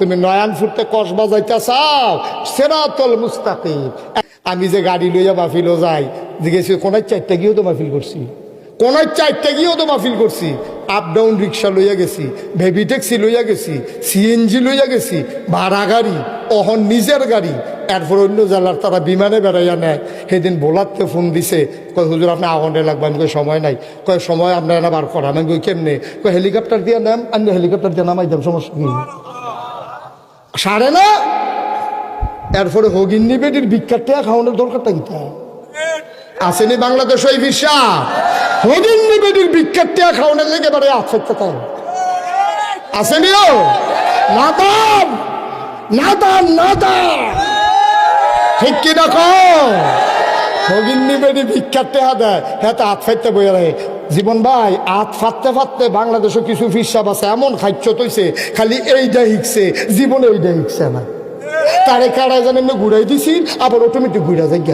তুমি নয়ান ফুটতে কস বাজাইতে চাও? সেরাতল মুস্তাকিম। আমি যে গাড়ি লইয়া মাহফিলও যাই, জিজ্ঞেস কোনায় চারটা গিয়েও তো মাহফিল করছি? কোনায় চারটা গিয়েও তো মাহফিল করছি? আপ ডাউন রিক্সা লইয়া গেছি, ভেবি ট্যাক্সি লইয়া গেছি, সিএনজি লইয়া গেছি, ভাড়া গাড়ি, অহন নিজের গাড়ি, এরপর অন্য জেলার তারা বিমানে বেড়াইয়া নেয়। সেদিন বোলারতে ফোন দিছে, কয়, হুজুর, আপনি আগুনে লাগবে? আমি সময় নাই। কয়, সময় আপনার বার করা আমি কই, কেমনে? কয়, হেলিকপ্টার দিয়ে নাম, আমি হেলিকপ্টার দিয়ে নামাই দেব সমস্যা কি? সারে না। এরপরে হগিন্নি বেটির ভিক্ষাটা খাওয়ানোর দরকার কি আসেনি বাংলাদেশ ওই বিশ্বাস হগিন্নি বেটির ভিক্ষাটা খাওয়ানোর লেগে এবারে আছে তাই ও? নাদান নাদান নাদান ঠিক কি দেখো? হগিন্নি বেটি বিখ্যাত টাকা দেয় হ্যাঁ তো হাত ফাইতে বইয়া রাখে। জীবন ভাই, হাত ফাটতে ফাটতে বাংলাদেশও কিছু ফিসাব আছে, এমন খাদ্য তৈছে, খালি এইটা হিকছে, জীবনে এইটা হিকছে না তারে কারায় জানেন ঘুরাই দিছি, আবার অটোমেটিক ঘুরা যায়